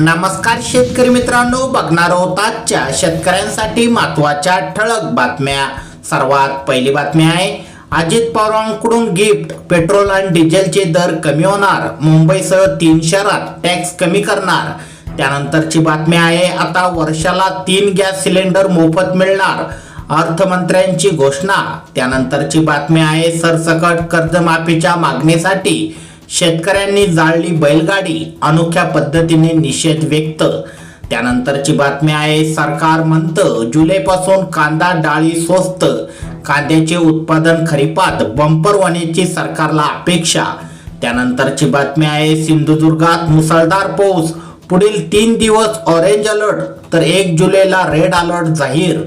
नमस्कार शेतकरी मित्रांनो बघणार आहोत आजच्या शेतकऱ्यांसाठी महत्त्वाच्या ठळक बातम्या. सर्वात पहिली बातमी आहे अजित पवारांकडून गिफ्ट पेट्रोल आणि डिझेलचे दर कमी होणार. मुंबईसह तीन शहरात टॅक्स कमी करणार. त्यानंतरची बातमी आहे आता वर्षाला तीन गॅस सिलेंडर मोफत मिळणार अर्थमंत्र्यांची घोषणा. त्यानंतरची बातमी आहे सरसकट कर्जमाफीच्या मागणीसाठी. शेतकऱ्यांनी जाळली बैलगाडी अनोख्या पद्धतीने निषेध व्यक्त. त्यानंतरची बातमी आहे सरकार म्हणतं जुलैपासून कांदा डाळी स्वस्त कांद्याचे उत्पादन खरीपात बंपर होण्याची सरकारला अपेक्षा. त्यानंतरची बातमी आहे सिंधुदुर्गात मुसळधार पाऊस पुढील तीन दिवस ऑरेंज अलर्ट तर एक जुलैला रेड अलर्ट जाहीर.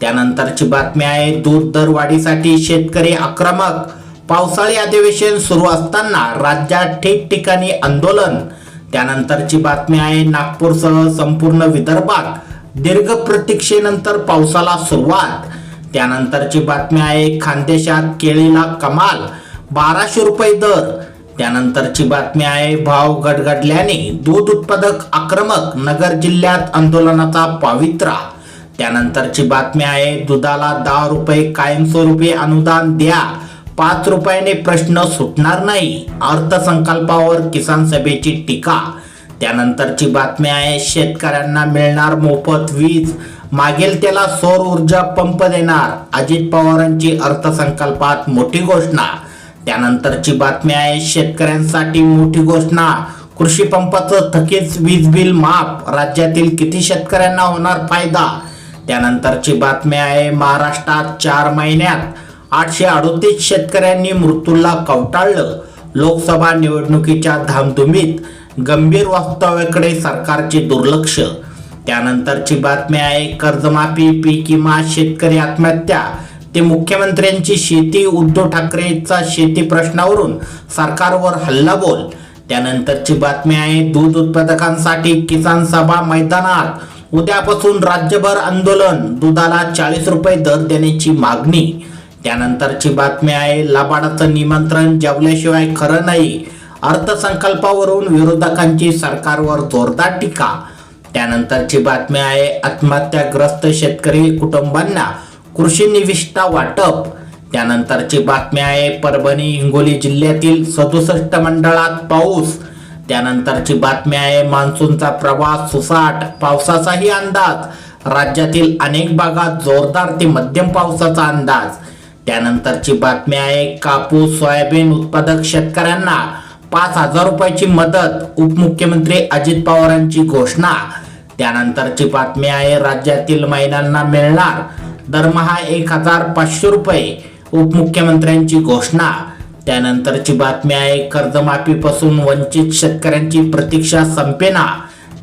त्यानंतरची बातमी आहे दूध दरवाढीसाठी शेतकरी आक्रमक पावसाळी अधिवेशन सुरू असताना राज्यात ठिकठिकाणी आंदोलन. त्यानंतरची बातमी आहे नागपूरसह संपूर्ण विदर्भात दीर्घ प्रतीक्षेनंतर पावसाला सुरुवात. त्यानंतरची बातमी आहे खानदेशात केळीला कमाल बाराशे रुपये दर. त्यानंतरची बातमी आहे भाव गडगडल्याने दूध उत्पादक आक्रमक नगर जिल्ह्यात आंदोलनाचा पावित्रा. त्यानंतरची बातमी आहे दुधाला दहा रुपये कायमस्वरूपी अनुदान द्या. पाच रुपयाने प्रश्न सुटणार नाही अर्थसंकल्पावर किसान सभेची टीका. त्यानंतरची बातमी आहे शेतकऱ्यांना मिळणार मोफत वीज. मागेल त्याला सौर ऊर्जा पंप देणार अजित पवारांची अर्थसंकल्पात मोठी घोषणा. त्यानंतरची बातमी आहे शेतकऱ्यांसाठी मोठी घोषणा. कृषी पंपाचं थकीत वीज बिल माफ राज्यातील किती शेतकऱ्यांना होणार फायदा? त्यानंतरची बातमी आहे महाराष्ट्रात चार महिन्यात आठशे अडोतीस शेतकऱ्यांनी मृत्यूला कवटाळलं. लोकसभा निवडणुकीच्या धामधुमीत गंभीर वास्तव्याकडे सरकारचे दुर्लक्ष. त्यानंतरची बातमी आहे कर्जमाफी पीक विमा शेतकरी आत्महत्या. ते मुख्यमंत्र्यांची शेती उद्धव ठाकरेचा शेती प्रश्नावरून सरकारवर हल्लाबोल. त्यानंतरची बातमी आहे दूध उत्पादकांसाठी किसान सभा मैदानात. उद्यापासून राज्यभर आंदोलन. दुधाला चाळीस रुपये दर देण्याची मागणी. त्यानंतरची बातमी आहे लबाडाचं निमंत्रण जेवल्याशिवाय खरं नाही. अर्थसंकल्पावरून विरोधकांची सरकारवर जोरदार टीका. त्यानंतरची बातमी आहे आत्महत्याग्रस्त शेतकरी कुटुंबांना कृषी निविष्ठा वाटप. त्यानंतरची बातमी आहे परभणी हिंगोली जिल्ह्यातील सदुसष्ट मंडळात पाऊस. त्यानंतरची बातमी आहे मान्सूनचा प्रवास सुसाट पावसाचाही अंदाज. राज्यातील अनेक भागात जोरदार ते मध्यम पावसाचा अंदाज. त्यानंतरची बातमी आहे कापूस सोयाबीन उत्पादक शेतकऱ्यांना पाच हजार रुपयाची मदत उपमुख्यमंत्री अजित पवारांची घोषणा. त्यानंतरची बातमी आहे राज्यातील महिलांना मिळणार दरमहा एक हजार पाचशे रुपये उपमुख्यमंत्र्यांची घोषणा. त्यानंतरची बातमी आहे कर्जमाफीपासून वंचित शेतकऱ्यांची प्रतीक्षा संपेना.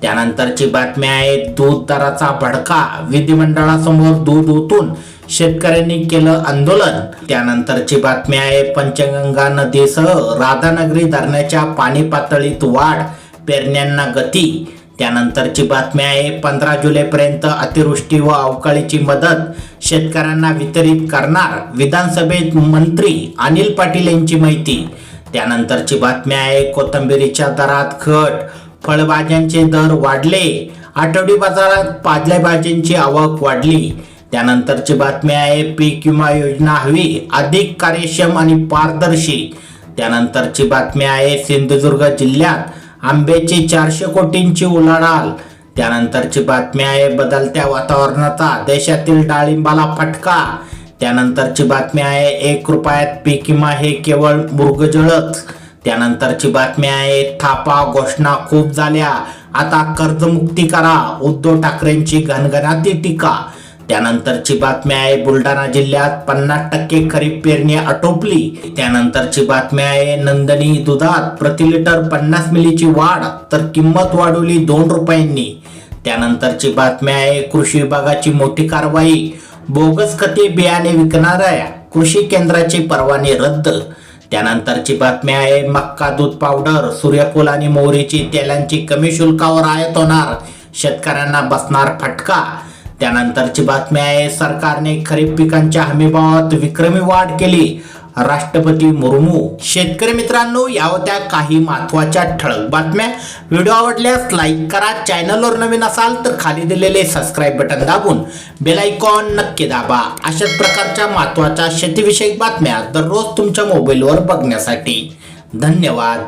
त्यानंतरची बातमी आहे दूध दराचा भडका विधिमंडळासमोर दूध ओतून शेतकऱ्यांनी केलं आंदोलन. त्यानंतरची बातमी आहे पंचगंगा नदीसह राधानगरी धरणाच्या पाणी पातळीत वाढ पेरण्यांना गती. त्यानंतरची बातमी आहे पंधरा जुलैपर्यंत अतिवृष्टी व अवकाळीची मदत शेतकऱ्यांना वितरित करणार विधानसभेत मंत्री अनिल पाटील यांची माहिती. त्यानंतरची बातमी आहे कोथंबिरीच्या दरात घट फळभाज्यांचे दर वाढले आठवडी बाजारात पाजल्या भाज्यांची आवक वाढली. त्यानंतरची बातमी आहे पीक विमा योजना हवी अधिक कार्यक्षम आणि पारदर्शी. त्यानंतरची बातमी आहे सिंधुदुर्ग जिल्ह्यात आंब्याची चारशे कोटींची उलाढाल. त्यानंतरची बातमी आहे बदलत्या वातावरणाचा देशातील डाळिंबाला फटका. त्यानंतरची बातमी आहे एक रुपयात पीक विमा हे केवळ मृगजळच. त्यानंतरची बातमी आहे थापा घोषणा खूप झाल्या. आता कर्जमुक्ती करा उद्धव ठाकरेंची घनघनाती टीका. त्यानंतरची बातमी आहे बुलढाणा जिल्ह्यात पन्नास टक्के खरीप पेरणी आटोपली. त्यानंतरची बातमी आहे नंदनी दुधात प्रति लिटर पन्नास मिलीची वाढ तर किंमत वाढवली दोन रुपयांनी. त्यानंतरची बातमी आहे कृषी विभागाची मोठी कारवाई. बोगस खते बियाणे विकणाऱ्या कृषी केंद्राची परवाने रद्द. त्यानंतरची बातमी आहे मक्का दूध पावडर सूर्यफूल आणि मोहरीची तेलांची कमी शुल्कावर आयात होणार. शेतकऱ्यांना बसणार फटका. त्यानंतरची बातमी आहे सरकारने खरीप पिकांच्या हमीभावात विक्रमी वाढ केली. राष्ट्रपती मुर्मू. शेतकरी मित्रांनो या होत्या काही महत्त्वाच्या ठळक बातम्या. व्हिडिओ आवडल्यास लाईक करा. चॅनलवर नवीन असाल तर खाली दिलेले सबस्क्राईब बटन दाबून बेल आयकॉन नक्की दाबा. अशाच प्रकारच्या महत्त्वाच्या शेतीविषयक बातम्या दररोज तुमच्या मोबाईलवर बघण्यासाठी. धन्यवाद.